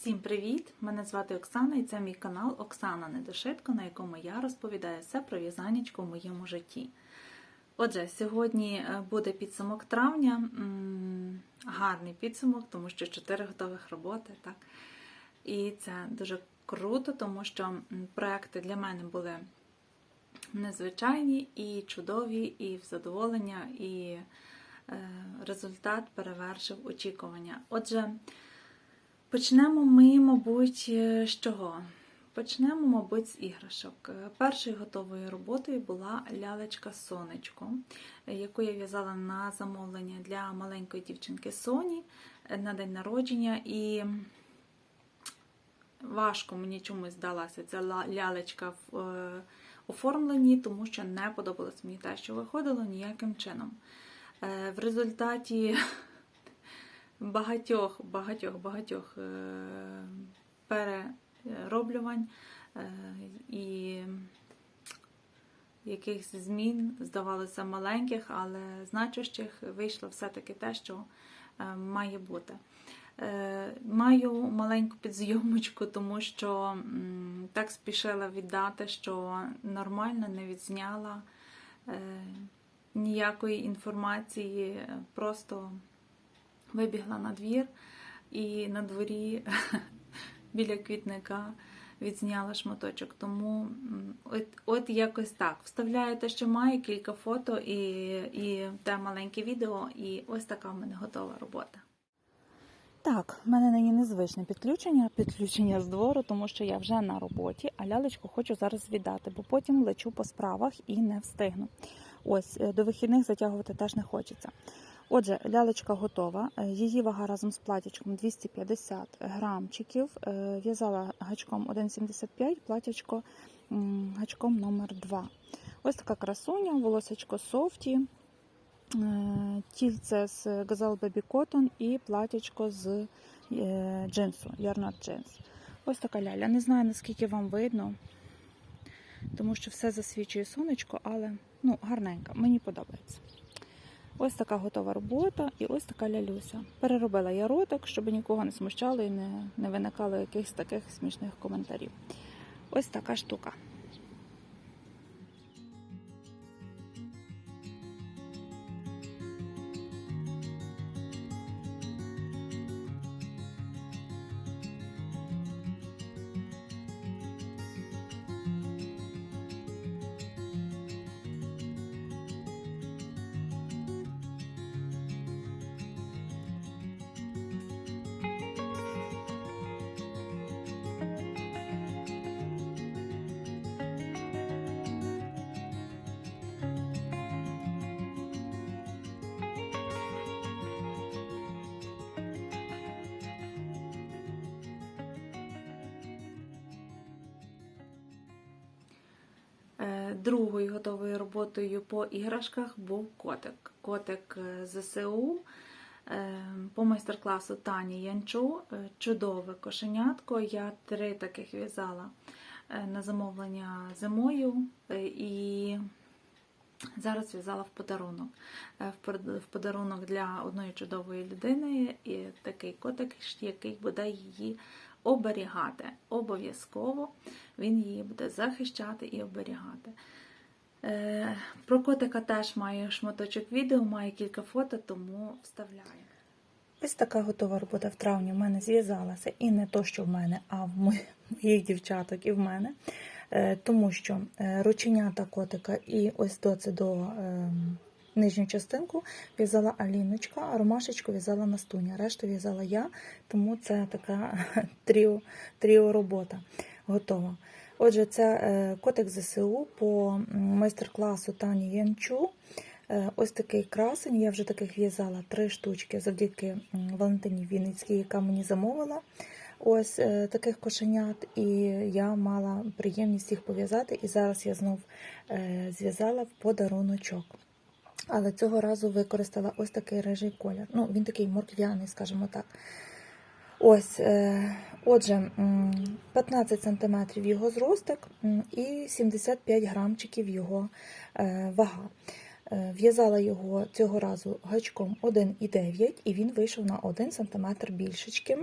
Всім привіт! Мене звати Оксана і це мій канал Оксана Недошитко, на якому я розповідаю все про в'язанечко в моєму житті. Отже, сьогодні е, буде підсумок травня. Гарний підсумок, тому що 4 готових роботи. Так? І це дуже круто, тому що проекти для мене були незвичайні і чудові, і в задоволення, і е, результат перевершив очікування. Отже, Почнемо ми, мабуть, е, з чого? Почнемо, мабуть, з іграшок. Е, Першою готовою роботою була лялечка Сонечко, е, яку я в'язала на замовлення для маленької дівчинки Соні на день народження. І важко мені чомусь здалася ця лялечка в оформленні, тому що не подобалось мені те, що виходило ніяким чином. В результаті багатьох, багатьох, багатьох е, перероблювань е, і якихось змін, здавалося, маленьких, але значущих вийшло все-таки те, що е, має бути. Маю маленьку підзйомочку, тому що так спішила віддати, що нормально не відзняла ніякої інформації, просто вибігла на двір і на дворі біля квітника відзняла шматочок. Тому от, от якось так. Вставляю те, що маю, кілька фото і, і те маленьке відео, і ось така в мене готова робота. Так, в мене нині незвичне підключення, підключення з двору, тому що я вже на роботі, а лялечку хочу зараз віддати, бо потім лечу по справах і не встигну. Ось е, до вихідних затягувати теж не хочеться. Отже, лялечка готова. Е, Її вага разом з платячком 250 грамчиків. Е, В'язала гачком 1,75, платячко гачком номер 2. Ось така красуня, волосечко софті, е, тільце з Gazelle Baby Cotton і платячко з джинсу, ярнат джинс. Ось така ляля. Не знаю, наскільки вам видно, тому що все засвічує сонечко, але ну, гарненька, мені подобається. Ось така готова робота і ось така лялюся. Переробила я ротик, щоб нікого не смущало і не, не виникало якихось таких смішних коментарів. Ось така штука. Другою готовою роботою по іграшках був котик. Котик е, ЗСУ е, по майстер-класу Тані Янчу. Е, Чудове кошенятко. Я три таких в'язала на замовлення зимою і зараз в'язала в подарунок. В подарунок для одної чудової людини і такий котик, який буде її оберігати. Обов'язково він її буде захищати і оберігати. Е, Про котика теж маю шматочок відео, маю кілька фото, тому вставляю. Ось така готова робота в травні в мене зв'язалася. І не то, що в мене, а в мо- моїх дівчаток і в мене. Е, Тому що е, рученята котика і ось до це до ем, нижню частинку в'язала Аліночка, а ромашечку в'язала Настуня. Решту в'язала я, тому це така тріо, тріо робота готова. Отже, це е, котик ЗСУ по майстер-класу Тані Янчу. Е, Ось такий красень. Я вже таких в'язала три штучки завдяки Валентині Вінницькій, яка мені замовила. Ось е, таких кошенят, і я мала приємність їх пов'язати. І зараз я знов зв'язала в подаруночок. Але цього разу використала ось такий рижий колір. Ну, він такий морквяний, скажімо так. Ось, е, отже, 15 см його зростик і 75 грамчиків його е, вага. Е, В'язала його цього разу гачком 1,9 і він вийшов на 1 см більшечки.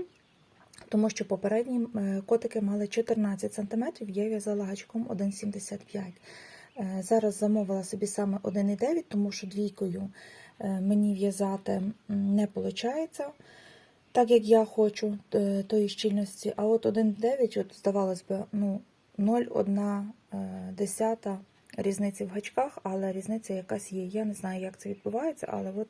тому що попередні котики мали 14 см, я в'язала гачком 1,75 Е, Зараз замовила собі саме 1,9, тому що двійкою е, мені в'язати не виходить, так як я хочу е, тої щільності. А от 1,9, от, здавалось би, ну, 0,1 е, десята різниці в гачках, але різниця якась є. Я не знаю, як це відбувається, але от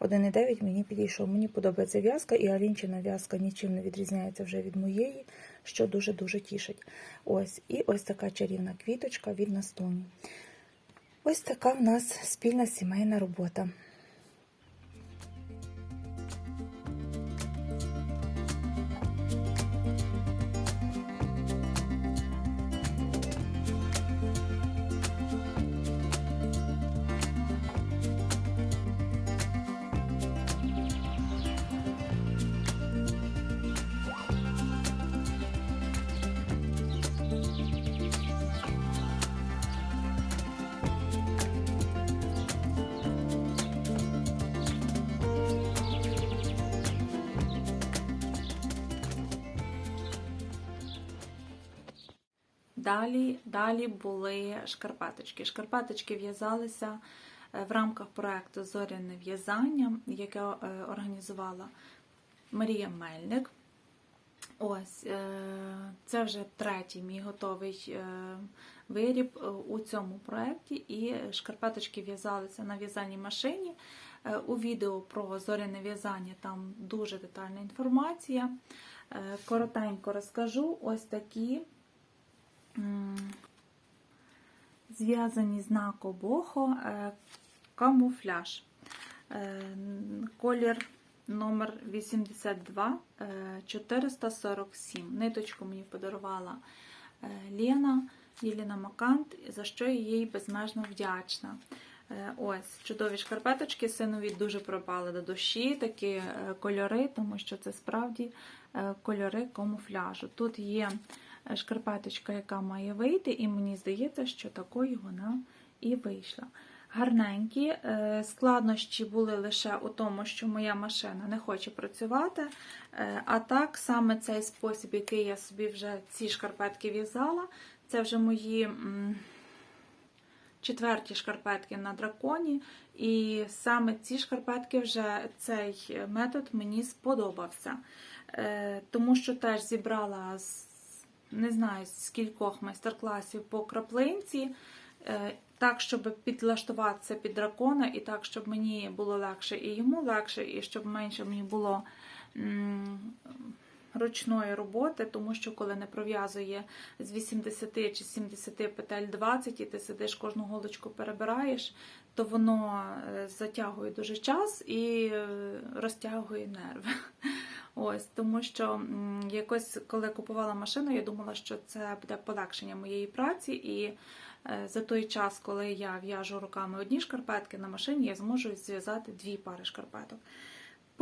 1,9 мені підійшов. Мені подобається в'язка, і Алінчина в'язка нічим не відрізняється вже від моєї, що дуже-дуже тішить. Ось, і ось така чарівна квіточка від Настоні. Ось така в нас спільна сімейна робота. Далі, були шкарпеточки. Шкарпеточки в'язалися е, в рамках проекту Зоряне в'язання, яке е, організувала Марія Мельник. Ось е, це вже третій мій готовий виріб у цьому проєкті. І шкарпеточки в'язалися на в'язаній машині. У відео про зоряне в'язання там дуже детальна інформація. Коротенько розкажу ось такі зв'язані знако бохо е, камуфляж. Е, Колір номер 82 е, 447. Ниточку мені подарувала е, Лена, Єліна Макант, за що я їй безмежно вдячна. Е, Ось, чудові шкарпеточки, синові дуже пропали до душі, такі е, кольори, тому що це справді е, кольори камуфляжу. Тут є е, шкарпеточка, яка має вийти, і мені здається, що такою вона і вийшла. Гарненькі, Е, складнощі були лише у тому, що моя машина не хоче працювати. Е, А так, саме цей спосіб, який я собі вже ці шкарпетки в'язала, це вже мої четверті шкарпетки на драконі. І саме ці шкарпетки вже цей метод мені сподобався. Е, Тому що теж зібрала не знаю з кількох майстер-класів по краплинці. е, Так, щоб підлаштуватися під дракона, і так, щоб мені було легше і йому легше, і щоб менше мені було ручної роботи, тому що коли не пров'язує з 80 чи 70 петель 20, і ти сидиш кожну голочку перебираєш, то воно е, затягує дуже час і е, розтягує нерви. Ось, тому що якось, коли купувала машину, я думала, що це буде полегшення моєї праці, і е, за той час, коли я в'яжу руками одні шкарпетки на машині, я зможу зв'язати дві пари шкарпеток.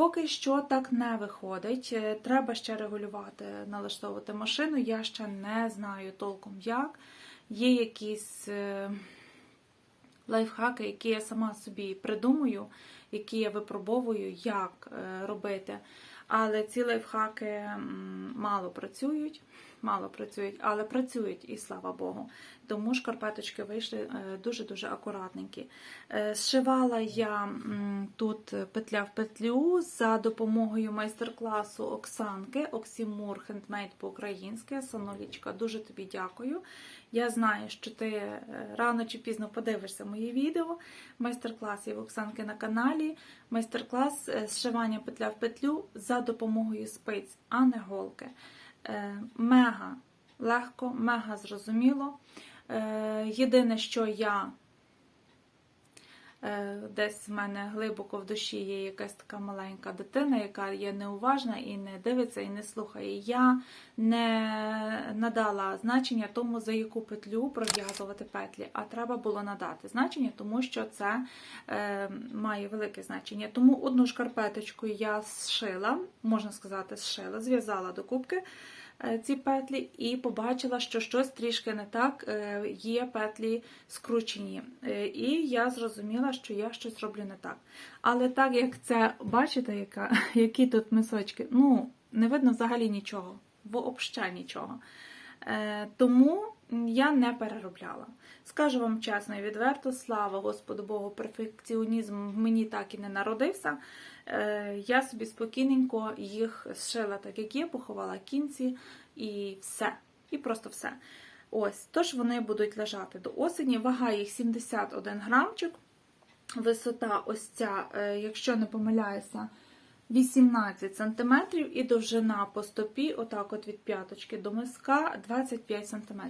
Поки що так не виходить. Е, Треба ще регулювати, налаштовувати машину. Я ще не знаю толком як. Є якісь е, лайфхаки, які я сама собі придумую, які я випробовую, як е, робити. Але ці лайфхаки мало працюють, мало працюють, але працюють, і слава Богу. Тому шкарпеточки вийшли е, дуже-дуже акуратненькі. Е, Зшивала я тут петля в петлю за допомогою майстер-класу Оксанки, Оксімур Хендмейд по-українськи. Санолічка, дуже тобі дякую. Я знаю, що ти е, рано чи пізно подивишся мої відео. Майстер-клас є в Оксанки на каналі. Майстер-клас зшивання петля в петлю за допомогою спиць, а не голки. Е, Мега легко, мега зрозуміло. Е, Єдине, що я десь в мене глибоко в душі є якась така маленька дитина, яка є неуважна і не дивиться, і не слухає. Я не надала значення тому, за яку петлю пров'язувати петлі, а треба було надати значення, тому що це е, має велике значення. Тому одну шкарпеточку я зшила, можна сказати, зшила, зв'язала до кубки е, ці петлі і побачила, що щось трішки не так, е, є петлі скручені. Е, І я зрозуміла, що я щось роблю не так. Але так як це, бачите, яка, які тут мисочки, ну, не видно взагалі нічого, взагалі нічого. Е, тому я не переробляла. Скажу вам чесно і відверто, слава Господу Богу, перфекціонізм в мені так і не народився. Е, я собі спокійненько їх зшила так, як є, поховала кінці і все. І просто все. Ось, тож вони будуть лежати до осені. Вага їх 71 грамчик. Висота ось ця, е, якщо не помиляюся, 18 см і довжина по стопі, отак от від п'яточки до миска 25 см.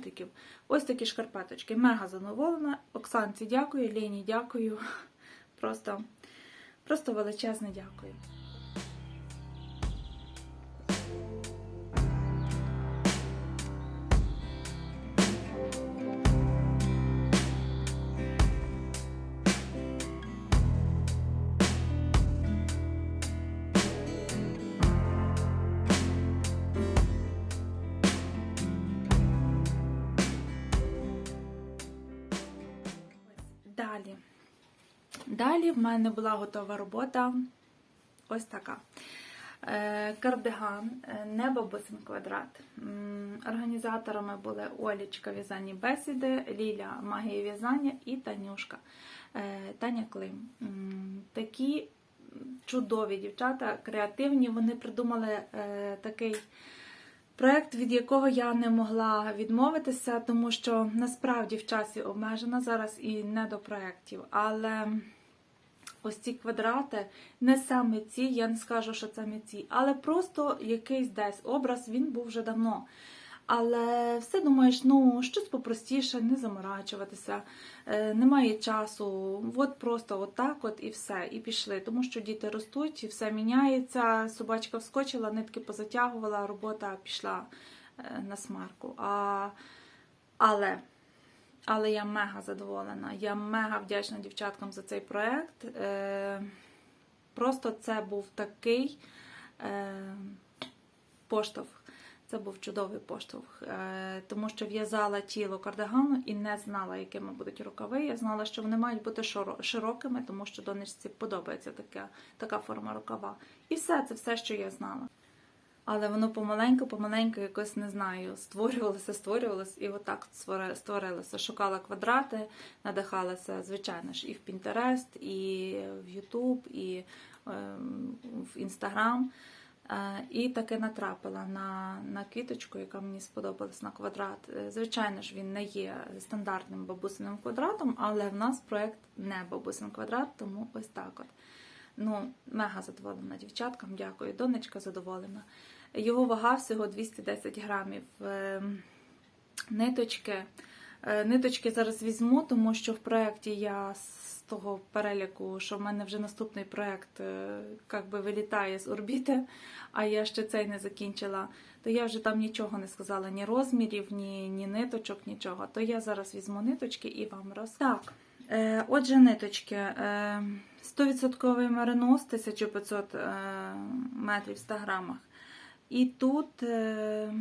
Ось такі шкарпеточки. Мега задоволена. Оксанці дякую, Лені дякую. Просто, просто величезне дякую. Далі в мене була готова робота ось така. Е, Кардиган, е, небо бусин квадрат. Організаторами були Олічка В'язані бесіди, Ліля Магія в'язання і Танюшка е, Таня Клим. Такі чудові дівчата, креативні. Вони придумали такий проект, від якого я не могла відмовитися, тому що насправді в часі обмежена зараз і не до проєктів. Але ось ці квадрати, не саме ці, я не скажу, що це ці, але просто якийсь десь образ він був вже давно. Але все думаєш, ну щось попростіше, не заморачуватися, е, немає часу. От просто отак от і все, і пішли. Тому що діти ростуть, і все міняється. Собачка вскочила, нитки позатягувала, робота пішла е, на смарку. А, але, але я мега задоволена. Я мега вдячна дівчаткам за цей проект. Е, Просто це був такий е, поштовх. Це був чудовий поштовх, е, тому що в'язала тіло кардигану і не знала, якими будуть рукави. Я знала, що вони мають бути широ- широкими, тому що донечці подобається така, така форма рукава. І все, це все, що я знала. Але воно помаленьку, помаленьку якось не знаю, створювалося, створювалося, і отак створи- створилося. Шукала квадрати, надихалася, звичайно ж, і в Pinterest, і в YouTube, і ем, в Instagram. Е, І таки натрапила на, на квіточку, яка мені сподобалась на квадрат. Е, Звичайно ж, він не є стандартним бабусиним квадратом, але в нас проект не бабусин квадрат, тому ось так от. Ну, мега задоволена дівчаткам, дякую. Донечка задоволена. Його вага всього 210 грамів. Е, Ниточки. Е, Ниточки зараз візьму, тому що в проєкті я з того переліку, що в мене вже наступний проєкт е, би вилітає з орбіти, а я ще цей не закінчила, то я вже там нічого не сказала, ні розмірів, ні, ні ниточок, нічого. То я зараз візьму ниточки і вам роз... Так, е, отже, ниточки. Е, 100% меринос, 1500 е, метрів в 100 грамах. І тут е,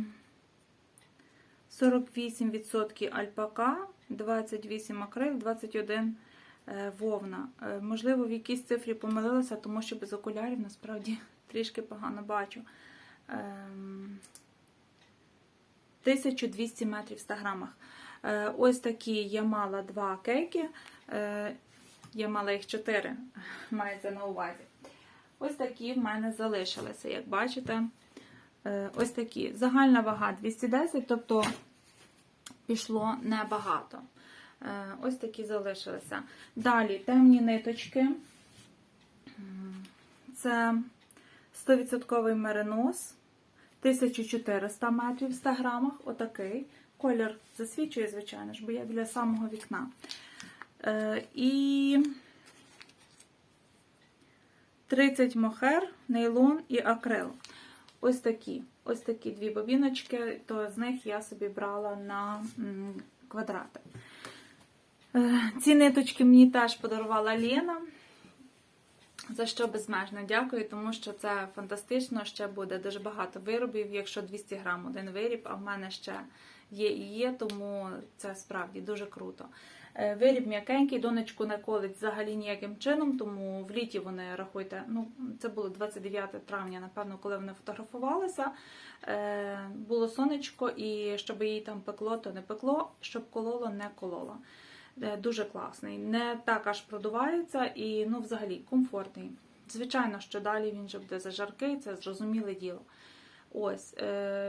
48% альпака, 28 акрил, 21 е, вовна. Е, Можливо, в якійсь цифрі помилилася, тому що без окулярів насправді трішки погано бачу. Ем, 1200 метрів в 100 грамах. Е, Ось такі я мала два кейки. Я мала їх чотири, мається на увазі. Ось такі в мене залишилися, як бачите. Е, Ось такі. Загальна вага 210, тобто пішло небагато. Е, Ось такі залишилися. Далі темні ниточки. Це 100% меринос. 1400 метрів в 100 грамах. Отакий. Колір засвічує, звичайно ж, бо я біля самого вікна. Е, і 30 мохер, нейлон і акрил. Ось такі. Ось такі дві бобіночки, то з них я собі брала на квадрати. Е, Ці ниточки мені теж подарувала Лена. За що безмежно дякую, тому що це фантастично. Ще буде дуже багато виробів, якщо 200 грам один виріб, а в мене ще є і є, тому це справді дуже круто. Е, Виріб м'якенький, донечку не колить взагалі ніяким чином, тому в літі вони рахуйте. Ну, це було 29 травня, напевно, коли вони фотографувалися. Е, Було сонечко, і щоб її там пекло, то не пекло, щоб кололо, не кололо. Е, Дуже класний. Не так аж продувається і ну, взагалі комфортний. Звичайно, що далі він вже буде зажаркий, це зрозуміле діло. Ось,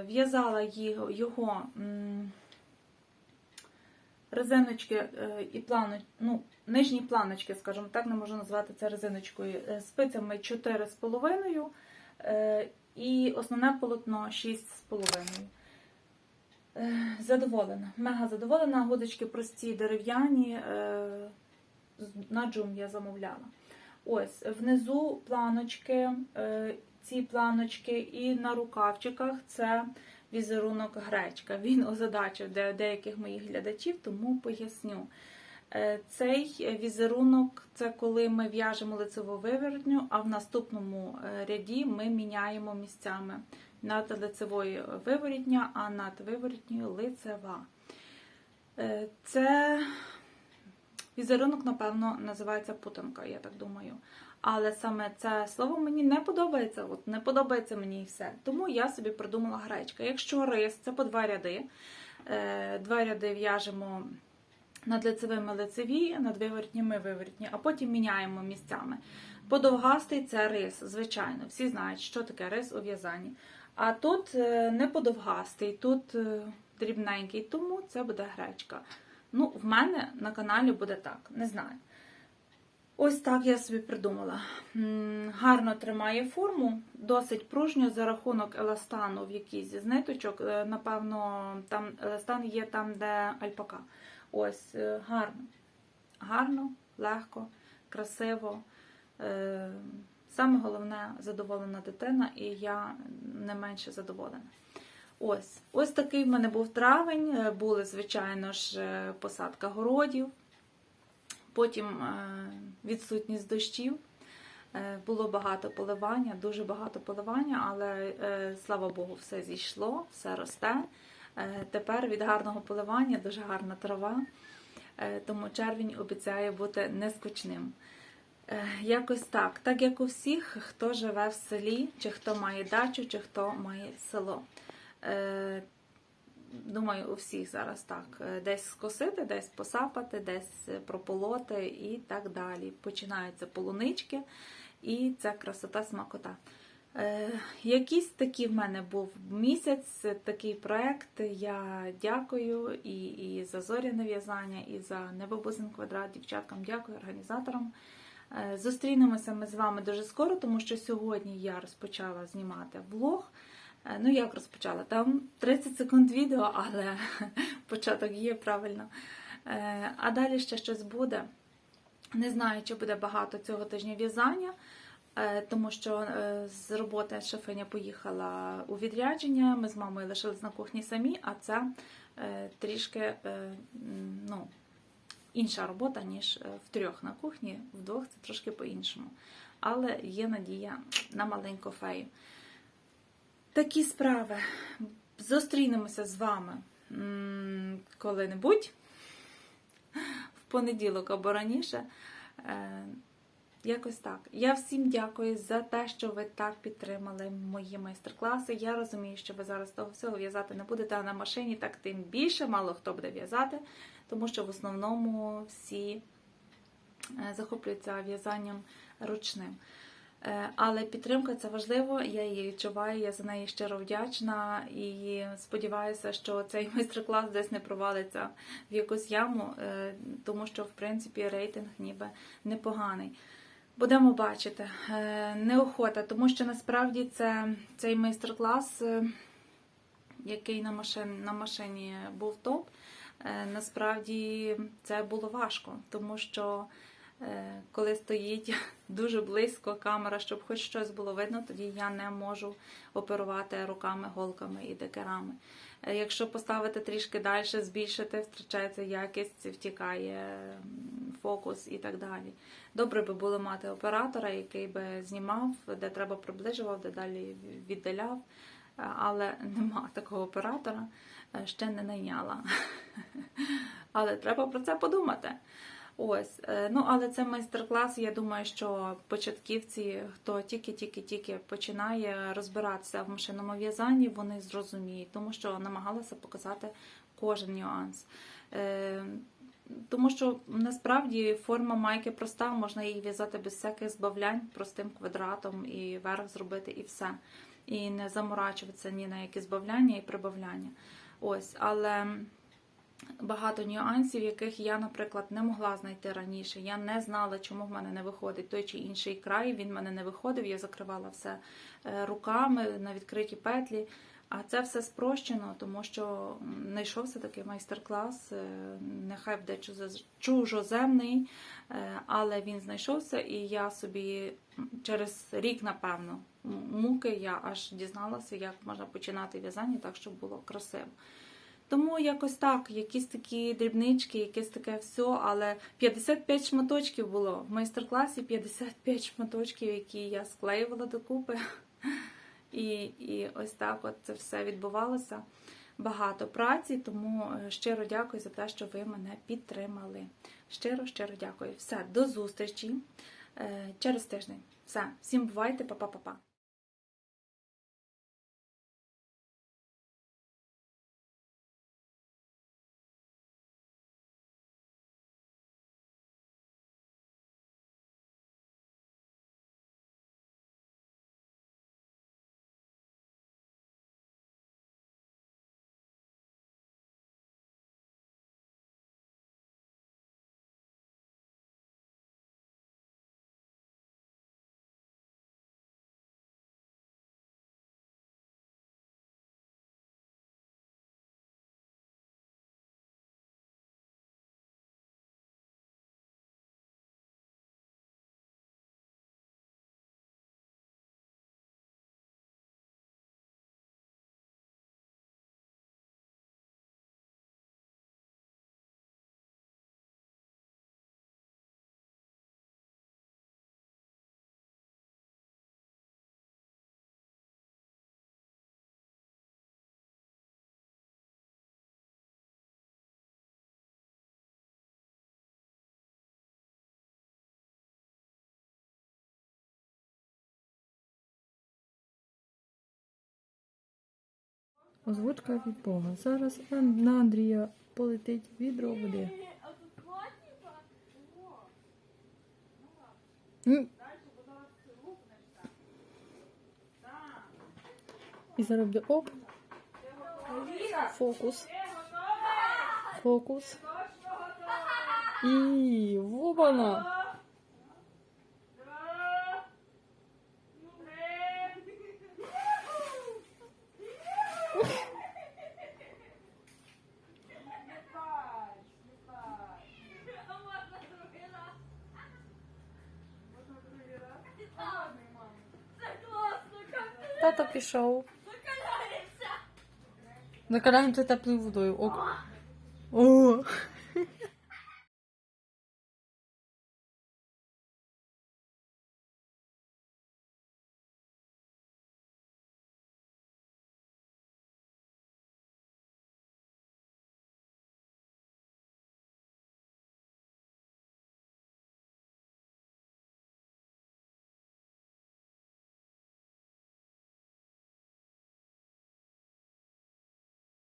в'язала його, резиночки е, і плано, ну, нижні планочки, скажімо так, не можу назвати це резиночкою, е, спицями 4,5 е, і основне полотно 6,5. Е, Задоволена, мега задоволена. Гудочки прості, дерев'яні. На джум я замовляла. Ось внизу планочки, ці планочки, і на рукавчиках це візерунок гречка. Він озадачив де- деяких моїх глядачів, тому поясню. Е, Цей візерунок це коли ми в'яжемо лицеву виворотню, а в наступному е, ряді ми міняємо місцями над лицевою виворітня, а над виворітньою лицева. Е, Це візерунок, напевно, називається путанка, я так думаю. Але саме це слово мені не подобається. От не подобається мені і все. Тому я собі придумала гречка. Якщо рис, це по два ряди. Е, Два ряди в'яжемо над лицевими лицеві, над виворотніми виворотні, а потім міняємо місцями. Подовгастий це рис, звичайно, всі знають, що таке рис у в'язанні. А тут е, не подовгастий, тут е, дрібненький, тому це буде гречка. Ну, в мене на каналі буде так, не знаю. Ось так я собі придумала. Гарно тримає форму, досить пружньо за рахунок еластану в якійсь з ниточок. Е, Напевно, там еластан є там, де альпака. Ось, е, гарно. Гарно, легко, красиво. Е, Саме головне задоволена дитина, і я не менше задоволена. Ось, ось такий в мене був травень. Були, звичайно ж, посадка городів, потім е, відсутність дощів. Е, Було багато поливання, дуже багато поливання, але е, слава Богу, все зійшло, все росте. Тепер від гарного поливання дуже гарна трава, тому червень обіцяє бути нескучним. Якось так, так як у всіх, хто живе в селі, чи хто має дачу, чи хто має село. Е, Думаю, у всіх зараз так. Е, Десь скосити, десь посапати, десь прополоти і так далі. Починаються полунички, і це красота смакота. Е, якийсь такий в мене був місяць, такий проект. Я дякую і, і за зоряне в'язання, і за небобузин квадрат. Дівчаткам дякую, організаторам. Е, Зустрінемося ми з вами дуже скоро, тому що сьогодні я розпочала знімати влог. Е, Ну, як розпочала? Там 30 секунд відео, але початок є правильно. Е, А далі ще щось буде. Не знаю, чи буде багато цього тижня в'язання, е, тому що з роботи шефиня поїхала у відрядження. Ми з мамою лишились на кухні самі, а це трішки ну, інша робота, ніж в трьох на кухні, вдвох це трошки по-іншому. Але є надія на маленьку фею. Такі справи. Зустрінемося з вами коли-небудь в понеділок або раніше. Е, Якось так. Я всім дякую за те, що ви так підтримали мої майстер-класи. Я розумію, що ви зараз того всього в'язати не будете, а на машині так тим більше, мало хто буде в'язати, тому що в основному всі е, захоплюються в'язанням ручним. Е, Але підтримка це важливо, я її відчуваю, я за неї щиро вдячна і сподіваюся, що цей майстер-клас десь не провалиться в якусь яму, е, тому що, в принципі, рейтинг ніби непоганий. Будемо бачити. Е, Неохота, тому що насправді це цей майстер-клас, який на машині, на машині був топ, насправді це було важко, тому що коли стоїть дуже близько камера, щоб хоч щось було видно, тоді я не можу оперувати руками, голками і декерами. Е, Якщо поставити трішки далі, збільшити, втрачається якість, втікає фокус і так далі. Добре би було мати оператора, який би знімав, де треба приближував, де далі віддаляв. е, але нема такого оператора, е, ще не найняла. Але треба про це подумати. Ось, е, ну але це майстер-клас. Я думаю, що початківці, хто тільки-тільки-тільки починає розбиратися в машинному в'язанні, вони зрозуміють, тому що намагалася показати кожен нюанс. Е, Тому що насправді форма майки проста, можна її в'язати без всяких збавлянь, простим квадратом і верх зробити, і все. І не заморачуватися ні на які збавляння і прибавляння. Ось, але багато нюансів, яких я, наприклад, не могла знайти раніше. Я не знала, чому в мене не виходить той чи інший край. Він в мене не виходив. Я закривала все е, руками на відкриті петлі. А це все спрощено, тому що знайшовся такий майстер-клас, е, нехай буде чужоземний, е, але він знайшовся, і я собі через рік, напевно, муки я аж дізналася, як можна починати в'язання так, щоб було красиво. Тому якось так, якісь такі дрібнички, якесь таке все, але 55 шматочків було в майстер-класі 55 шматочків, які я склеювала докупи. І, і ось так от це все відбувалося. Багато праці, тому е, щиро дякую за те, що ви мене підтримали. Щиро, щиро дякую. Все, до зустрічі е, через тиждень. Все, всім бувайте, па-па-па-па. Озвучка від Бога. Зараз на Андрія полетить відро води. І зараз буде оп. Фокус. Фокус. І вобана. Пішов. Накаляємося теплою водою. О. О!